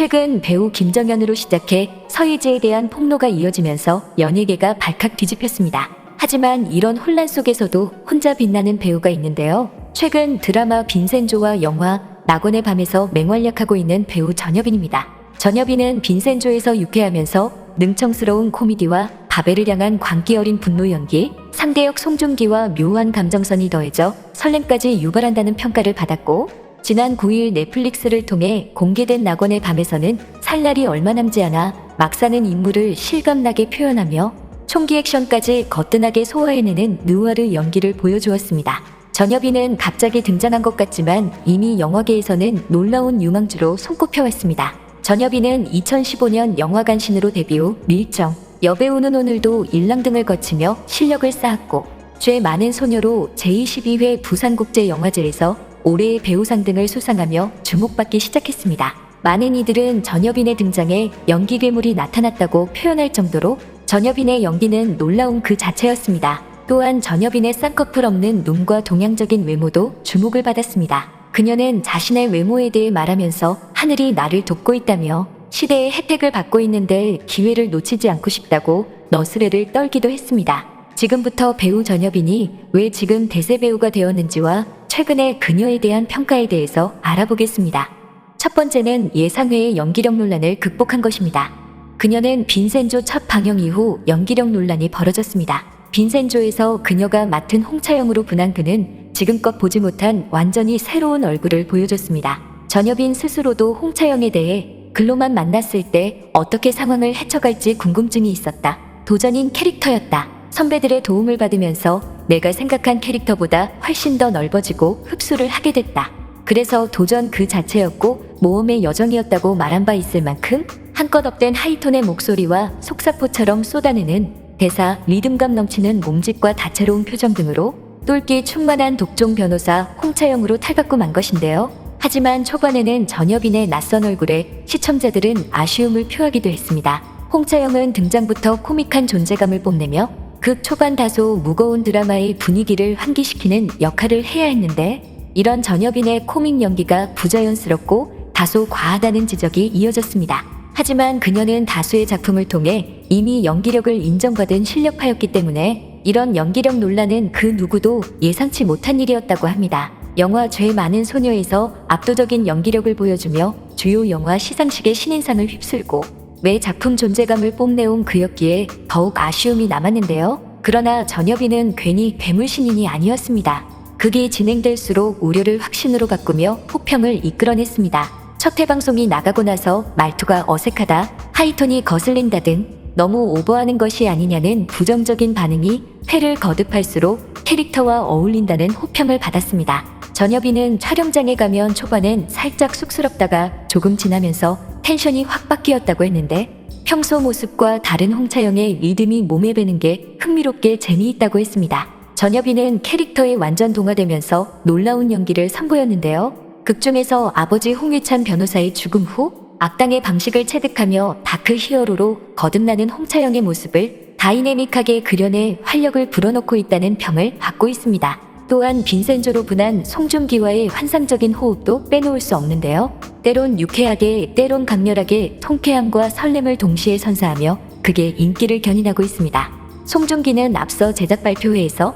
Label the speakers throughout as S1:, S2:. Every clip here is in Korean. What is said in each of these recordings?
S1: 최근 배우 김정현으로 시작해 서희지에 대한 폭로가 이어지면서 연예계가 발칵 뒤집혔습니다. 하지만 이런 혼란 속에서도 혼자 빛나는 배우가 있는데요. 최근 드라마 빈센조와 영화 낙원의 밤에서 맹활약하고 있는 배우 전여빈입니다. 전여빈은 빈센조에서 유쾌하면서 능청스러운 코미디와 바벨을 향한 광기 어린 분노 연기, 상대역 송중기와 묘한 감정선이 더해져 설렘까지 유발한다는 평가를 받았고 지난 9일 넷플릭스를 통해 공개된 낙원의 밤에서는 살 날이 얼마 남지 않아 막 사는 인물을 실감나게 표현하며 총기 액션까지 거뜬하게 소화해내는 느와르 연기를 보여주었습니다. 전여빈은 갑자기 등장한 것 같지만 이미 영화계에서는 놀라운 유망주로 손꼽혀왔습니다. 전여빈은 2015년 영화간신으로 데뷔 후 밀정, 여배우는 오늘도 일랑 등을 거치며 실력을 쌓았고 죄 많은 소녀로 제22회 부산국제영화제에서 올해의 배우상 등을 수상하며 주목받기 시작했습니다. 많은 이들은 전여빈의 등장에 연기 괴물이 나타났다고 표현할 정도로 전여빈의 연기는 놀라운 그 자체였습니다. 또한 전여빈의 쌍꺼풀 없는 눈과 동양적인 외모도 주목을 받았습니다. 그녀는 자신의 외모에 대해 말하면서 하늘이 나를 돕고 있다며 시대의 혜택을 받고 있는데 기회를 놓치지 않고 싶다고 너스레를 떨기도 했습니다. 지금부터 배우 전여빈이 왜 지금 대세 배우가 되었는지와 최근에 그녀에 대한 평가에 대해서 알아보겠습니다. 첫 번째는 예상외의 연기력 논란을 극복한 것입니다. 그녀는 빈센조 첫 방영 이후 연기력 논란이 벌어졌습니다. 빈센조에서 그녀가 맡은 홍차영으로 분한 그는 지금껏 보지 못한 완전히 새로운 얼굴을 보여줬습니다. 전여빈 스스로도 홍차영에 대해 글로만 만났을 때 어떻게 상황을 헤쳐갈지 궁금증이 있었다. 도전인 캐릭터였다. 선배들의 도움을 받으면서 내가 생각한 캐릭터보다 훨씬 더 넓어지고 흡수를 하게 됐다. 그래서 도전 그 자체였고 모험의 여정이었다고 말한 바 있을 만큼 한껏 업된 하이톤의 목소리와 속사포처럼 쏟아내는 대사, 리듬감 넘치는 몸짓과 다채로운 표정 등으로 똘끼 충만한 독종 변호사 홍차영으로 탈바꿈 한 것인데요. 하지만 초반에는 전여빈의 낯선 얼굴에 시청자들은 아쉬움을 표하기도 했습니다. 홍차영은 등장부터 코믹한 존재감을 뽐내며 극 초반 다소 무거운 드라마의 분위기를 환기시키는 역할을 해야 했는데 이런 전여빈의 코믹 연기가 부자연스럽고 다소 과하다는 지적이 이어졌습니다. 하지만 그녀는 다수의 작품을 통해 이미 연기력을 인정받은 실력파였기 때문에 이런 연기력 논란은 그 누구도 예상치 못한 일이었다고 합니다. 영화 죄 많은 소녀에서 압도적인 연기력을 보여주며 주요 영화 시상식의 신인상을 휩쓸고 매 작품 존재감을 뽐내온 그였기에 더욱 아쉬움이 남았는데요. 그러나 전여빈은 괜히 괴물 신인이 아니었습니다. 극이 진행될수록 우려를 확신으로 바꾸며 호평을 이끌어냈습니다. 첫 회방송이 나가고 나서 말투가 어색하다, 하이톤이 거슬린다 등 너무 오버하는 것이 아니냐는 부정적인 반응이 회를 거듭할수록 캐릭터와 어울린다는 호평을 받았습니다. 전여빈은 촬영장에 가면 초반엔 살짝 쑥스럽다가 조금 지나면서 텐션이 확 바뀌었다고 했는데 평소 모습과 다른 홍차영의 리듬이 몸에 배는 게 흥미롭게 재미있다고 했습니다. 전여빈은 캐릭터에 완전 동화되면서 놀라운 연기를 선보였는데요. 극중에서 아버지 홍유찬 변호사의 죽음 후 악당의 방식을 체득하며 다크 히어로로 거듭나는 홍차영의 모습을 다이내믹하게 그려내 활력을 불어넣고 있다는 평을 받고 있습니다. 또한 빈센조로 분한 송중기와의 환상적인 호흡도 빼놓을 수 없는데요. 때론 유쾌하게, 때론 강렬하게 통쾌함과 설렘을 동시에 선사하며 그게 인기를 견인하고 있습니다. 송중기는 앞서 제작 발표회에서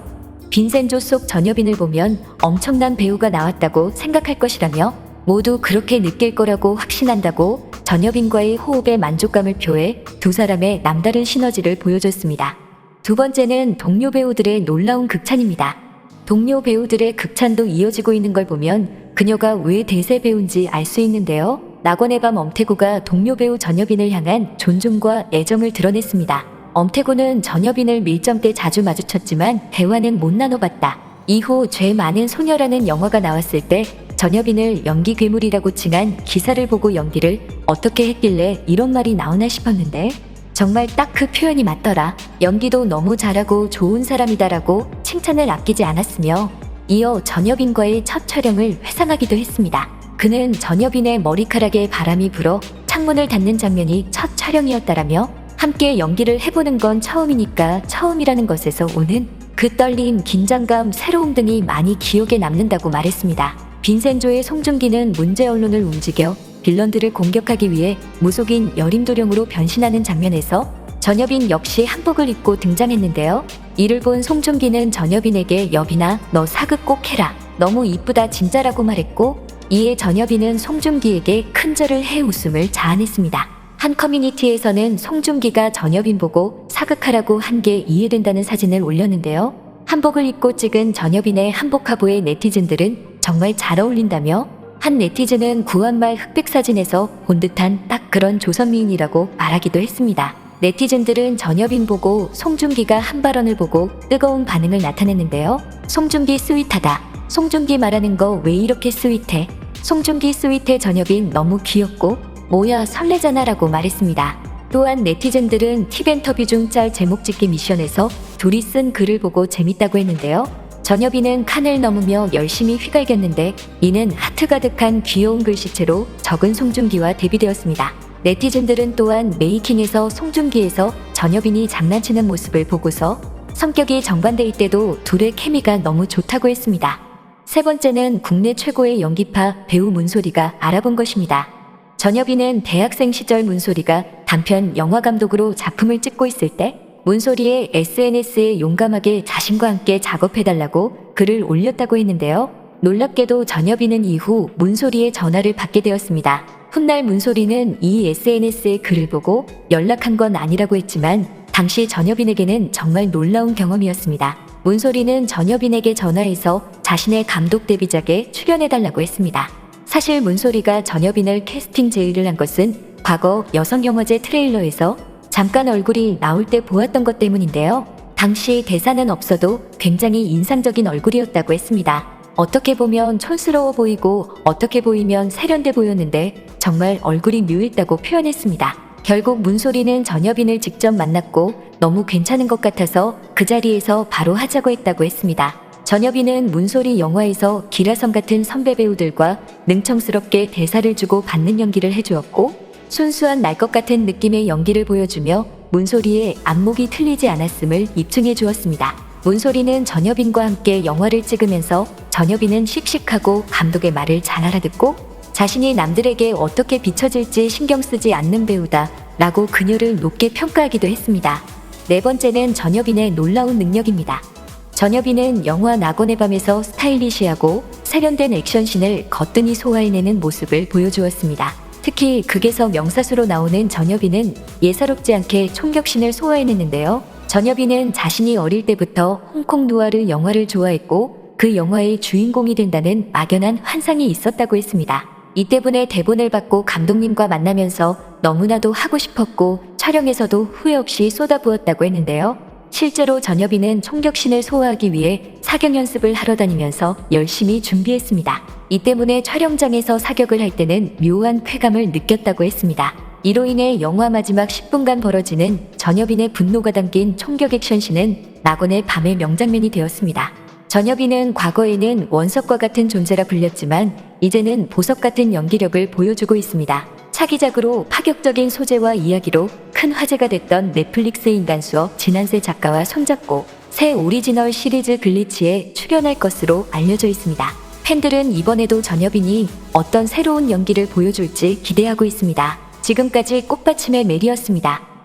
S1: 빈센조 속 전여빈을 보면 엄청난 배우가 나왔다고 생각할 것이라며 모두 그렇게 느낄 거라고 확신한다고 전여빈과의 호흡에 만족감을 표해 두 사람의 남다른 시너지를 보여줬습니다. 두 번째는 동료 배우들의 놀라운 극찬입니다. 동료 배우들의 극찬도 이어지고 있는 걸 보면 그녀가 왜 대세 배우인지 알 수 있는데요. 낙원의 밤 엄태구가 동료 배우 전여빈을 향한 존중과 애정을 드러냈습니다. 엄태구는 전여빈을 밀점 때 자주 마주쳤지만 대화는 못 나눠봤다. 이후 죄 많은 소녀라는 영화가 나왔을 때 전여빈을 연기 괴물이라고 칭한 기사를 보고 연기를 어떻게 했길래 이런 말이 나오나 싶었는데 정말 딱 그 표현이 맞더라. 연기도 너무 잘하고 좋은 사람이다라고 칭찬을 아끼지 않았으며 이어 전여빈과의 첫 촬영을 회상하기도 했습니다. 그는 전여빈의 머리카락에 바람이 불어 창문을 닫는 장면이 첫 촬영이었다라며 함께 연기를 해보는 건 처음이니까 처음이라는 것에서 오는 그 떨림, 긴장감, 새로움 등이 많이 기억에 남는다고 말했습니다. 빈센조의 송중기는 문제 언론을 움직여 빌런들을 공격하기 위해 무속인 여림도령으로 변신하는 장면에서 전여빈 역시 한복을 입고 등장했는데요. 이를 본 송중기는 전여빈에게 여빈아 너 사극 꼭 해라. 너무 이쁘다 진짜라고 말했고 이에 전여빈은 송중기에게 큰 절을 해 웃음을 자아냈습니다. 한 커뮤니티에서는 송중기가 전여빈 보고 사극하라고 한 게 이해된다는 사진을 올렸는데요. 한복을 입고 찍은 전여빈의 한복 화보에 네티즌들은 정말 잘 어울린다며 한 네티즌은 구한말 흑백 사진에서 본 듯한 딱 그런 조선미인이라고 말하기도 했습니다. 네티즌들은 전여빈 보고 송중기가 한 발언을 보고 뜨거운 반응을 나타냈는데요. 송중기 스윗하다. 송중기 말하는 거 왜 이렇게 스윗해? 송중기 스윗해 전여빈 너무 귀엽고 뭐야 설레잖아 라고 말했습니다. 또한 네티즌들은 팁엔터뷰 중짤 제목 짓기 미션에서 둘이 쓴 글을 보고 재밌다고 했는데요. 전여빈은 칸을 넘으며 열심히 휘갈겼는데 이는 하트 가득한 귀여운 글씨체로 적은 송중기와 대비되었습니다. 네티즌들은 또한 메이킹에서 송중기에서 전여빈이 장난치는 모습을 보고서 성격이 정반대일 때도 둘의 케미가 너무 좋다고 했습니다. 세 번째는 국내 최고의 연기파 배우 문소리가 알아본 것입니다. 전여빈은 대학생 시절 문소리가 단편 영화 감독으로 작품을 찍고 있을 때 문소리의 SNS에 용감하게 자신과 함께 작업해달라고 글을 올렸다고 했는데요. 놀랍게도 전여빈은 이후 문소리의 전화를 받게 되었습니다. 훗날 문소리는 이 SNS의 글을 보고 연락한 건 아니라고 했지만 당시 전여빈에게는 정말 놀라운 경험이었습니다. 문소리는 전여빈에게 전화해서 자신의 감독 데뷔작에 출연해달라고 했습니다. 사실 문소리가 전여빈을 캐스팅 제의를 한 것은 과거 여성영화제 트레일러에서 잠깐 얼굴이 나올 때 보았던 것 때문인데요. 당시 대사는 없어도 굉장히 인상적인 얼굴이었다고 했습니다. 어떻게 보면 촌스러워 보이고 어떻게 보이면 세련돼 보였는데 정말 얼굴이 묘했다고 표현했습니다. 결국 문소리는 전여빈을 직접 만났고 너무 괜찮은 것 같아서 그 자리에서 바로 하자고 했다고 했습니다. 전여빈은 문소리 영화에서 기라성 같은 선배 배우들과 능청스럽게 대사를 주고 받는 연기를 해주었고 순수한 날 것 같은 느낌의 연기를 보여주며 문소리의 안목이 틀리지 않았음을 입증해 주었습니다. 문소리는 전여빈과 함께 영화를 찍으면서 전여빈은 씩씩하고 감독의 말을 잘 알아듣고 자신이 남들에게 어떻게 비춰질지 신경 쓰지 않는 배우다 라고 그녀를 높게 평가하기도 했습니다. 네 번째는 전여빈의 놀라운 능력입니다. 전여빈은 영화 낙원의 밤에서 스타일리시하고 세련된 액션씬을 거뜬히 소화해내는 모습을 보여주었습니다. 특히 극에서 명사수로 나오는 전여빈은 예사롭지 않게 총격신을 소화해냈는데요. 전여빈은 자신이 어릴 때부터 홍콩 누아르 영화를 좋아했고 그 영화의 주인공이 된다는 막연한 환상이 있었다고 했습니다. 이 때문에 대본을 받고 감독님과 만나면서 너무나도 하고 싶었고 촬영에서도 후회 없이 쏟아부었다고 했는데요. 실제로 전여빈은 총격신을 소화하기 위해 사격 연습을 하러 다니면서 열심히 준비했습니다. 이 때문에 촬영장에서 사격을 할 때는 묘한 쾌감을 느꼈다고 했습니다. 이로 인해 영화 마지막 10분간 벌어지는 전여빈의 분노가 담긴 총격 액션씬은 낙원의 밤의 명장면이 되었습니다. 전여빈은 과거에는 원석과 같은 존재라 불렸지만 이제는 보석 같은 연기력을 보여주고 있습니다. 차기작으로 파격적인 소재와 이야기로 큰 화제가 됐던 넷플릭스 인간수어 진한세 작가와 손잡고 새 오리지널 시리즈 글리치에 출연할 것으로 알려져 있습니다. 팬들은 이번에도 전여빈이 어떤 새로운 연기를 보여줄지 기대하고 있습니다. 지금까지 꽃받침의 메리였습니다.